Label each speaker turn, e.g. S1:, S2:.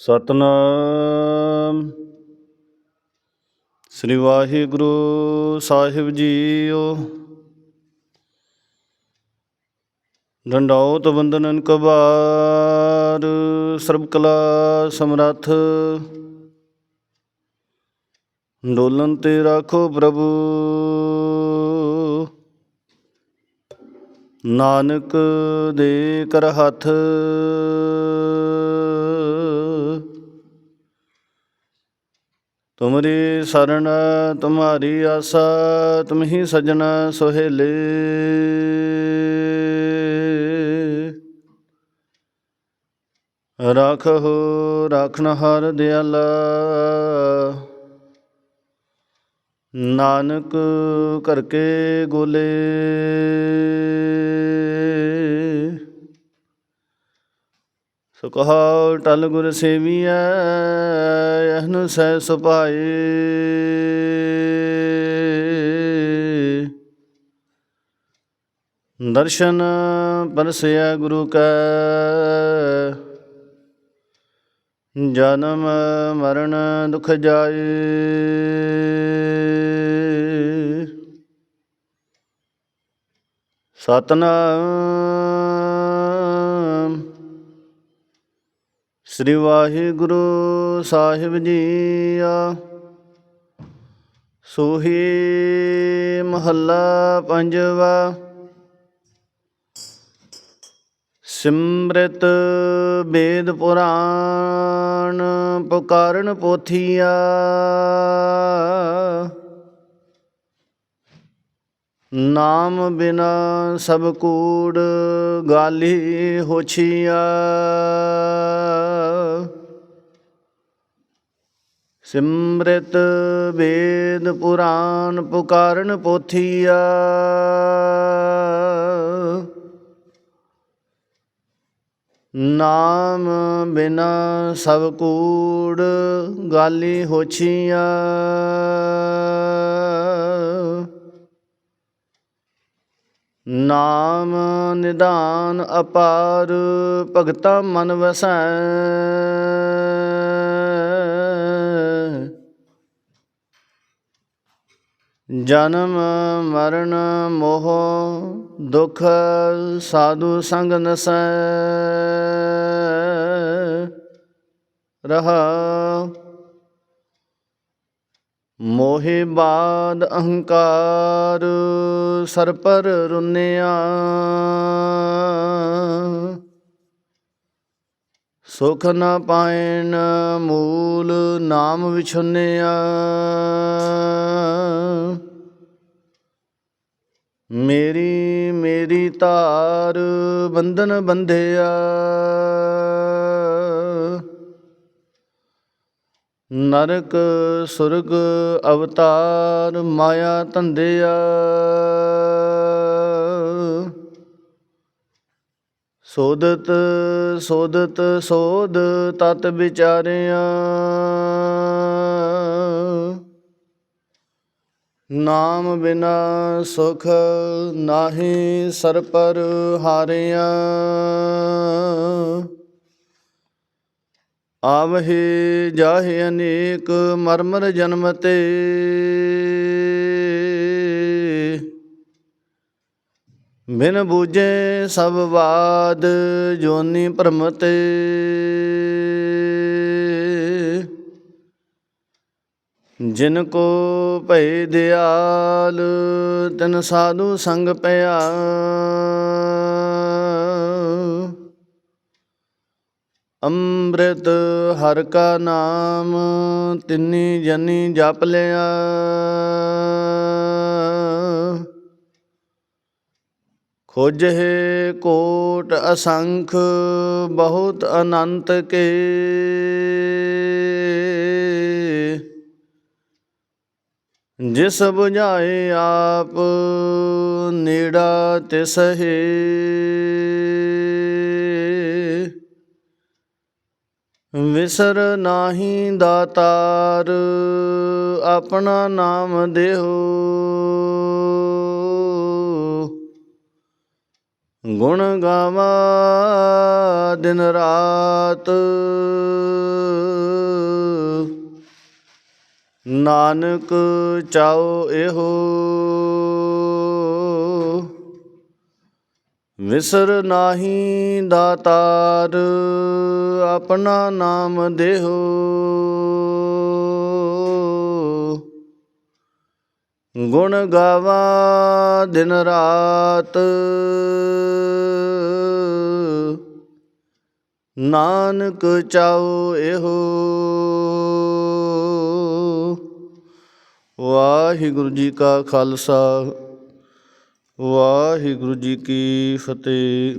S1: ਸਤਨਾਮ। ਸ੍ਰੀ ਵਾਹਿਗੁਰੂ ਸਾਹਿਬ ਜੀਓ। ਡੰਡਾਉਤ ਵੰਦਨਨ ਕਬਾਰ, ਸਰਬ ਕਲਾ ਸਮਰੱਥ। ਡੋਲਨ ਤੇ ਰਾਖੋ ਪ੍ਰਭੂ। ਨਾਨਕ ਦੇ ਕਰ ਹੱਥ। ਤੁਮਰੀ ਸਰਨ ਤੁਮਾਰੀ ਆਸਾ ਤੁਮਹੀ ਸਜਣ ਸੁਹੇਲੇ। ਰਾਖਹੁ ਰਾਖਨ ਹਰ ਦਿਆਲਾ। ਨਾਨਕ ਕਰਕੇ ਗੋਲੇ। ਸੋ ਕਹਾ ਟਲ ਗੁਰ ਸੇਵੀਐ ਇਹਨੁ ਸਹਿ ਸੁਭਾਏ। ਦਰਸ਼ਨ ਪਰਸਿਆ ਗੁਰੂ ਕੈ, ਜਨਮ ਮਰਨ ਦੁਖ ਜਾਏ। ਸਤਨਾਮ ਸ੍ਰੀ ਵਾਹਿਗੁਰੂ ਸਾਹਿਬ ਜੀਆ ਸੋਹੀ ਮਹੱਲਾ ਪੰਜਵਾ। ਸਿਮਰਤ ਵੇਦ ਪੁਰਾਣ ਪੁਕਾਰਨ ਪੋਥੀਆ। ਨਾਮ ਬਿਨਾ ਸਭ ਕੂੜ ਗਾਲੀ ਹੋਛੀਆ ਸਿਮਰਤ ਵੇਦ ਪੁਰਾਣ ਪੁਕਾਰਨ ਪੋਥੀਆ। ਨਾਮ ਬਿਨਾ ਸਭ ਕੂੜ ਗਾਲੀ ਹੋਛੀਆ ਨਾਮ ਨਿਧਾਨ ਅਪਾਰ ਭਗਤਾ ਮਨ ਵਸੈ। ਜਨਮ ਮਰਨ ਮੋਹ ਦੁਖ ਸਾਧੂ ਸੰਗ ਨਸੈ। ਰਹਾ ਮੋਹਿ ਬਾਦ ਅਹੰਕਾਰ ਸਰ ਪਰ ਰੁੰਨਿਆ। ਸੁਖ ਨ ਪਾਇਨ ਮੂਲ ਨਾਮ ਵਿਛੁੰਨਿਆ। ਮੇਰੀ ਮੇਰੀ ਧਾਰ ਬੰਧਨ ਬੰਧਿਆ। ਨਰਕ ਸੁਰਗ ਅਵਤਾਰ ਮਾਇਆ ਧੰਦਿਆ। ਸੋਦਤ ਸੋਦਤ ਸੋਧ ਤਤ ਵਿਚਾਰਿਆ। ਨਾਮ ਬਿਨਾ ਸੁਖ ਨਾਹੀ ਸਰਪਰ ਹਾਰਿਆ। ਆਵਹਿ ਜਾਹਿ ਅਨੇਕ ਮਰਮਰ ਜਨਮ ਤੇ। ਬਿਨ ਬੂਝੇ ਸਭ ਬਾਦ ਜੋਨੀ ਭਰਮ ਤੇ। ਜਿਨ ਕੋ ਭੈ ਦਿਆਲ, ਤਨ ਸਾਧੂ ਸੰਗ ਪਿਆ ਅੰਮ੍ਰਿਤ ਹਰ ਕਾ ਨਾਮ, ਤਿੰਨੀ ਜਨੀ ਜਪ ਲਿਆ। ਖੋਜਹਿ ਕੋਟ ਅਸੰਖ, ਬਹੁਤ ਅਨੰਤ ਕੇ। ਜਿਸ 부ਝਾਏ ਆਪ, ਨੇੜਾ ਤਿਸ ਵਿਸਰ ਨਾਹੀ ਦਾਤਾਰ ਆਪਣਾ ਨਾਮ ਦੇਹੋ। ਗੁਣ ਗਾਵਾਂ ਦਿਨ ਰਾਤ। ਨਾਨਕ ਚਾਉ ਇਹੋ। ਵਿਸਰ ਨਾਹੀ ਦਾਤਾਰ ਆਪਣਾ ਨਾਮ ਦੇਹੋ। ਗੁਣ ਗਾਵਾਂ ਦਿਨ ਰਾਤ, ਨਾਨਕ ਚਾਉ ਇਹੋ। ਵਾਹਿਗੁਰੂ ਜੀ ਕਾ ਖਾਲਸਾ। ਵਾਹਿਗੁਰੂ ਜੀ ਕੀ ਫਤਿਹ।